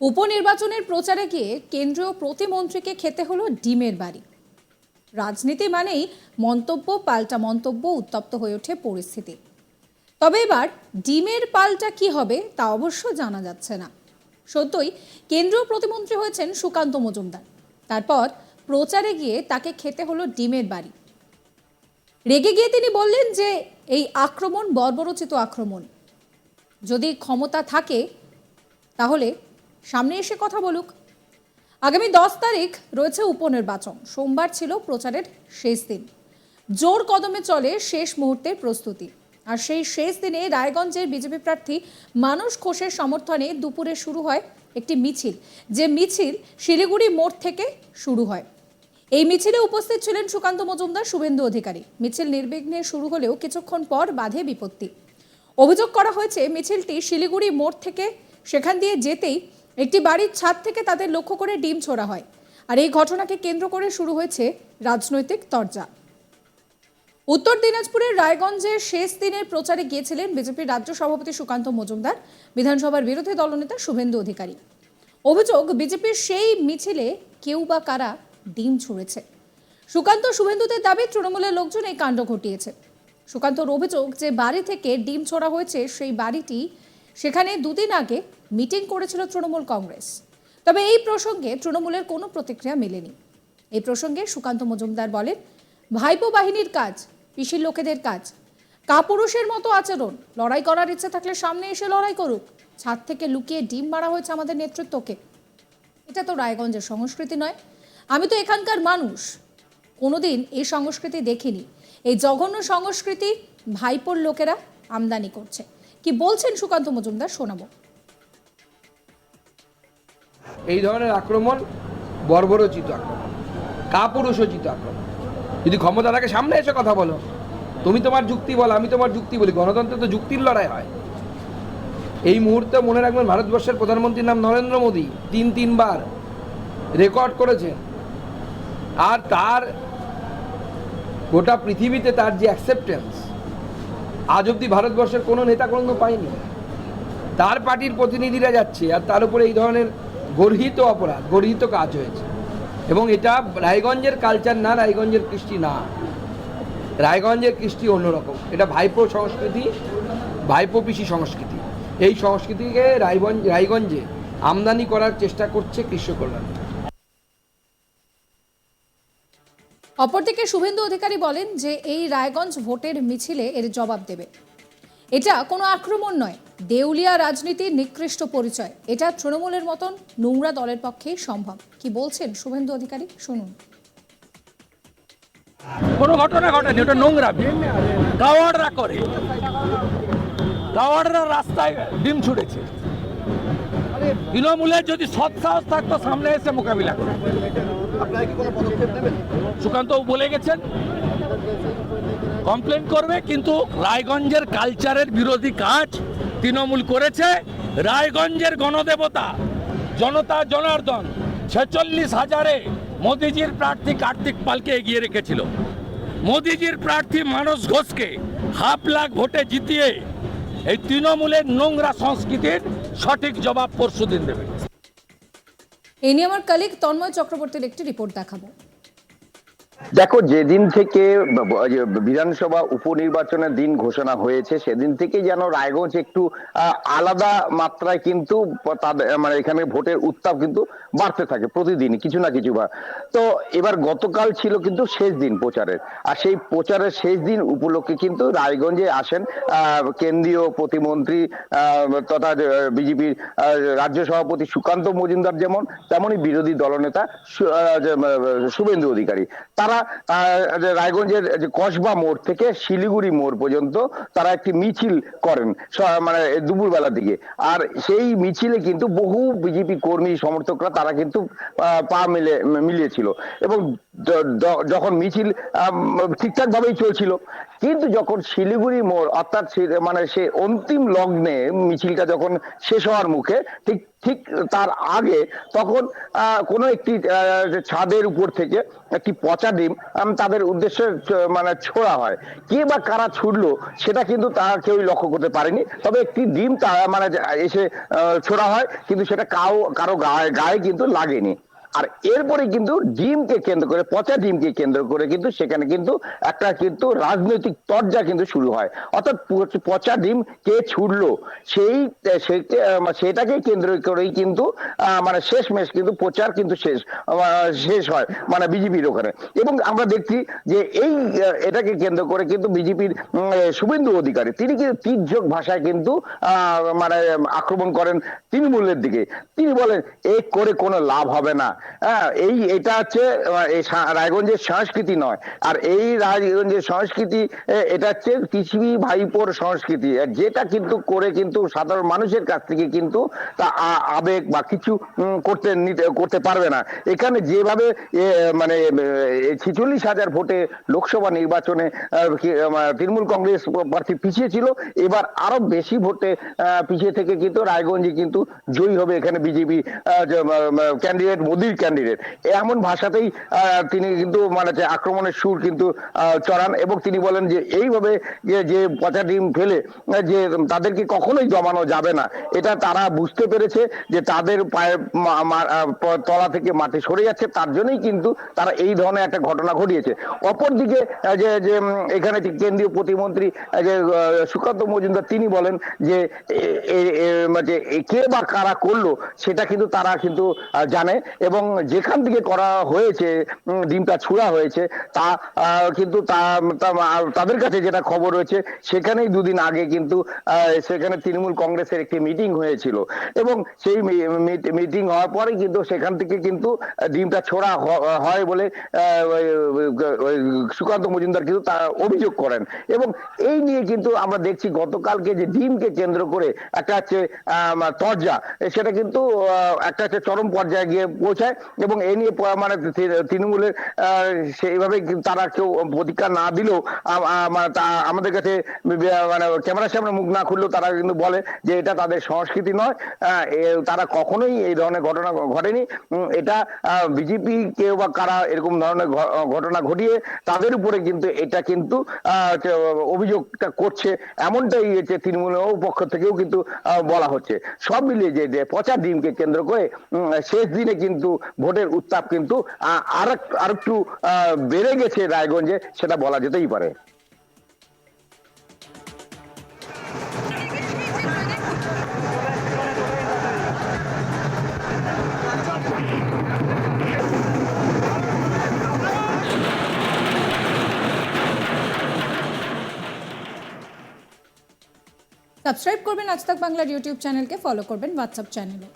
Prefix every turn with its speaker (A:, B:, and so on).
A: উপনির্বাচনের প্রচারে গিয়ে কেন্দ্রীয় প্রতিমন্ত্রীকে খেতে হলো ডিমের বাড়ি। রাজনীতি মানেই মন্তব্য পাল্টা মন্তব্য উত্তপ্ত হয়ে ওঠে পরিস্থিতি। তবে এবার ডিমের পাল্টা কি হবে তা অবশ্য জানা যাচ্ছে না। সত্যই কেন্দ্রীয় প্রতিমন্ত্রী হয়েছেন সুকান্ত মজুমদার। তারপর প্রচারে গিয়ে তাকে খেতে হলো ডিমের বাড়ি। রেগে গিয়ে তিনি বললেন যে, এই আক্রমণ বর্বরচিত আক্রমণ। যদি ক্ষমতা থাকে, তাহলে সামনে এসে কথা বলুক। আগামী দশ তারিখ রয়েছে উপনির্বাচন। সোমবার ছিল প্রচারের শেষ দিন। জোর কদমে চলে শেষ মুহূর্তের প্রস্তুতি। আর সেই শেষ দিনে রায়গঞ্জের বিজেপি প্রার্থী মানস ঘোষের সমর্থনে দুপুরে শুরু হয় একটি মিছিল। যে মিছিল শিলিগুড়ি মোড় থেকে শুরু হয়। এই মিছিলে উপস্থিত ছিলেন সুকান্ত মজুমদার, শুভেন্দু অধিকারী। মিছিল নির্বিঘ্নে শুরু হলেও কিছুক্ষণ পর বাধে বিপত্তি। অভিযোগ করা হয়েছে, মিছিলটি শিলিগুড়ি মোড় থেকে সেখান দিয়ে যেতেই একটি বাড়ির ছাদ থেকে তাদের লক্ষ্য করে ডিম ছোড়া হয়। আর এই ঘটনাকে কেন্দ্র করে শুরু হয়েছে রাজনৈতিক তরজা। উত্তর দিনাজপুরের রায়গঞ্জের শেষ দিনের প্রচারে গিয়েছিলেন বিজেপির রাজ্য সভাপতি সুকান্ত মজুমদার, বিধানসভার বিরোধী দলনেতা শুভেন্দু অধিকারী। অভিযোগ, বিজেপির সেই মিছিলে কেউ বা কারা ডিম ছুঁড়েছে? সুকান্ত শুভেন্দুদের দাবি, তৃণমূলের লোকজন এই কাণ্ড ঘটিয়েছে। সুকান্তর অভিযোগ যে বাড়ি থেকে ডিম ছোড়া হয়েছে, সেই বাড়িটি সেখানে দুদিন আগে মিটিং করেছিল তৃণমূল কংগ্রেস। তবে এই প্রসঙ্গে তৃণমূলের কোনো প্রতিক্রিয়া মেলেনি। এই প্রসঙ্গে সুকান্ত মজুমদার বলেন, ভাইপো বাহিনীর কাজ, পিসির লোকেদের কাজ। কাপুরুষের মতো আচরণ, লড়াই করার ইচ্ছে থাকলে সামনে এসে লড়াই করুক। ছাদ থেকে লুকিয়ে ডিম মারা হয়েছে আমাদের নেতৃত্বকে। এটা তো রায়গঞ্জের সংস্কৃতি নয়। আমি তো এখানকার মানুষ। কোনোদিন এই সংস্কৃতি দেখিনি। এই জঘন্য সংস্কৃতি ভাইপোর লোকেরা আমদানি করছে। কি বলছেন সুকান্ত মজুমদার? শোনাবো।
B: এই ধরনের আক্রমণ বর্বরচিত আক্রমণ, কাপুরুষোচিত আক্রমণ। যদি ক্ষমতা থাকে, সামনে এসে কথা বলো। তুমি তোমার যুক্তি বলো, আমি তোমার যুক্তি বলি। গণতন্ত্রে তো যুক্তির লড়াই হয়। এই মুহূর্তে মনে রাখবেন, ভারতবর্ষের প্রধানমন্ত্রীর নাম নরেন্দ্র মোদী তিন, তিনবার রেকর্ড করেছেন। আর তার গোটা পৃথিবীতে তার যে অ্যাকসেপ্টেন্স আজ অবধি ভারতবর্ষের কোনো নেতা কোনো পায়নি। তার পার্টির প্রতিনিধিরা যাচ্ছে আর তার উপরে এই ধরনের গর্হিত অপরাধ, গর্হিত কাজ হয়েছে। এবং এটা রায়গঞ্জের কালচার না, রায়গঞ্জের কৃষ্টি না। রায়গঞ্জের কৃষ্টি অন্যরকম। এটা ভাইপো সংস্কৃতি, ভাইপো পিসি সংস্কৃতি। এই সংস্কৃতিকে রায়গঞ্জ, রায়গঞ্জে আমদানি করার চেষ্টা করছে কৃষ্ণ কল্যাণ।
A: অপরদিকে শুভেন্দু অধিকারী বলেন যে এই রায়গঞ্জ ভোটের মিছিলে এর জবাব দেবে। এটা কোনো আক্রমণ নয়, দেউলিয়া রাজনীতির নিকৃষ্ট পরিচয়। এটা তৃণমূলের মতন নোংরা দলের পক্ষেই সম্ভব। কি বলছেন শুভেন্দু অধিকারী? শুনুন।
C: কোনো ঘটনা ঘটেনি, ওটা নোংরা। গাওয়াররা করে। গাওয়াররা রাস্তায় ডিম ছুড়েছে। তৃণমূলের যদি সৎসাহস থাকতো, সামনে এসে মোকাবিলা করে সুকান্ত বলে গেছেন কমপ্লেন করবে, কিন্তু রায়গঞ্জের কালচারের বিরোধী কাজ তৃণমূল করেছে। রায়গঞ্জের গণদেবতা, জনতা জনার্দন, ছেচল্লিশ হাজারে মোদিজির প্রার্থী কার্তিক পালকে এগিয়ে রেখেছিল। মোদিজির প্রার্থী মানস ঘোষকে হাফ লাখ ভোটে জিতিয়ে এই তৃণমূলের নোংরা সংস্কৃতির সঠিক জবাব পরশু দিন দেবে।
A: এই নিয়ে আমার কালিক তন্ময় চক্রবর্তীর একটি রিপোর্ট দেখাবো।
D: দেখো, যেদিন থেকে বিধানসভা উপনির্বাচনের দিন ঘোষণা হয়েছে, সেদিন থেকে যেন রায়গঞ্জ একটু আলাদা মাত্রায় কিন্তু তাদের মানে এখানে ভোটের উত্তাপ কিন্তু বাড়তে থাকে প্রতিদিন কিছু না কিছু বা তো এবার গতকাল ছিল কিন্তু শেষ দিন প্রচারের। আর সেই প্রচারের শেষ দিন উপলক্ষে কিন্তু রায়গঞ্জে আসেন কেন্দ্রীয় প্রতিমন্ত্রী তথা বিজেপির রাজ্য সভাপতি সুকান্ত মজুমদার যেমন, তেমনই বিরোধী দলনেতা শুভেন্দু অধিকারী। তারা রায়গঞ্জের যে কসবা মোড় থেকে শিলিগুড়ি মোড় পর্যন্ত তারা একটি মিছিল করেন মানে দুপুরবেলা দিকে। আর সেই মিছিলে কিন্তু বহু বিজেপি কর্মী, সমর্থকরা তারা কিন্তু পা মিলে, মিলিয়েছিল। এবং যখন মিছিল ঠিকঠাক ভাবেই চলছিল কিন্তু যখন শিলিগুড়ি মোড়, অর্থাৎ মানে সে অন্তিম লগ্নে মিছিলটা যখন শেষ হওয়ার মুখে, ঠিক ঠিক তার আগে তখন কোনো একটি ছাদের উপর থেকে একটি পচা ডিম তাদের উদ্দেশ্যে মানে ছোড়া হয়। কে বা কারা ছুড়লো, সেটা কিন্তু তারা কেউই লক্ষ্য করতে পারেনি। তবে একটি ডিম তা মানে এসে ছোড়া হয়, কিন্তু সেটা কাউ কারও গায়ে গায়ে কিন্তু লাগেনি। আর এরপরে কিন্তু ডিমকে কেন্দ্র করে, পচা ডিমকে কেন্দ্র করে কিন্তু সেখানে কিন্তু একটা কিন্তু রাজনৈতিক তরজা কিন্তু শুরু হয়। অর্থাৎ পচা ডিম কে ছুড়লো, সেই সেটাকে কেন্দ্র করেই কিন্তু মানে শেষ মেশ কিন্তু প্রচার কিন্তু শেষ শেষ হয় মানে বিজেপির ওখানে। এবং আমরা দেখছি যে এই এটাকে কেন্দ্র করে কিন্তু বিজেপির শুভেন্দু অধিকারী, তিনি কিন্তু তীর্যক ভাষায় কিন্তু মানে আক্রমণ করেন তৃণমূলের দিকে। তিনি বলেন, এ করে কোনো লাভ হবে না। হ্যাঁ এই এটা হচ্ছে রায়গঞ্জের সংস্কৃতি নয়। আর এই রায়গঞ্জের সংস্কৃতি এটা হচ্ছে কৃষি ভাইপোর সংস্কৃতি। যেটা কিন্তু করে কিন্তু সাধারণ মানুষের কাছ থেকে কিন্তু তা আবেগ বা কিছু করতে নিতে, করতে পারবে না। এখানে যেভাবে মানে ছিচল্লিশ হাজার ভোটে লোকসভা নির্বাচনে তৃণমূল কংগ্রেস প্রার্থী পিছিয়ে ছিল এবার আরও বেশি ভোটে পিছিয়ে থেকে কিন্তু রায়গঞ্জে কিন্তু জয়ী হবে এখানে বিজেপি ক্যান্ডিডেট মোদির ক্যান্ডিডেট এমন ভাষাতেই তিনি কিন্তু মানে আক্রমণের সুর কিন্তু চড়ান এবং তিনি বলেন যে এইভাবে যে পচা ডিম ফেলে যে তাদেরকে কখনোই জমানো যাবে না। এটা তারা বুঝতে পেরেছে যে তাদের পায়ের মা- মা- আহ, প- তলা থেকে মাটি সরে যাচ্ছে তার জন্যই কিন্তু তারা এই ধরনের একটা ঘটনা ঘটিয়েছে। অপরদিকে যে যে এখানে কেন্দ্রীয় প্রতিমন্ত্রী যে সুকান্ত মজুমদার তিনি বলেন যে মানে কে বা কারা করল সেটা কিন্তু তারা কিন্তু জানে এবং যেখান থেকে করা হয়েছে ডিমটা ছুঁড়া হয়েছে, তা কিন্তু তাদের কাছে যেটা খবর রয়েছে, সেখানেই দুদিন আগে কিন্তু সেখানে তৃণমূল কংগ্রেসের একটি মিটিং হয়েছিল। এবং সেই মিটিং হওয়ার পরে কিন্তু সেখান থেকে কিন্তু ডিমটা ছোড়া হয় বলে সুকান্ত মজুমদার কিন্তু তা অভিযোগ করেন। এবং এই নিয়ে কিন্তু আমরা দেখছি গতকালকে যে ডিমকে কেন্দ্র করে একটা হচ্ছে তরজা, সেটা কিন্তু একটা হচ্ছে চরম পর্যায়ে গিয়ে পৌঁছায়। এবং এই নিয়ে মানে তৃণমূলের সেইভাবে তারা কেউ প্রতিকার না দিলেও মানে আমাদের কাছে মানে ক্যামেরার সামনে মুখ না খুললেও তারা কিন্তু বলে যে এটা তাদের সংস্কৃতি নয়। তারা কখনোই এই ধরনের ঘটনা ঘটেনি। এটা বিজেপি কেউ বা কারা এরকম ধরনের ঘটনা ঘটিয়ে তাদের উপরে কিন্তু এটা কিন্তু অভিযোগটা করছে এমনটাই হচ্ছে তৃণমূলের পক্ষ থেকেও কিন্তু বলা হচ্ছে। সব মিলিয়ে যে পচা ডিমকে কেন্দ্র করে শেষ দিনে কিন্তু ভোটের উত্তাপ কিন্তু আর একটু বেড়ে গেছে রায়গঞ্জে, সেটা বলা যেতেই পারে।
A: সাবস্ক্রাইব করবেন আজ তাক বাংলার ইউটিউব চ্যানেলকে ফলো করবেন হোয়াটসঅ্যাপ চ্যানেলে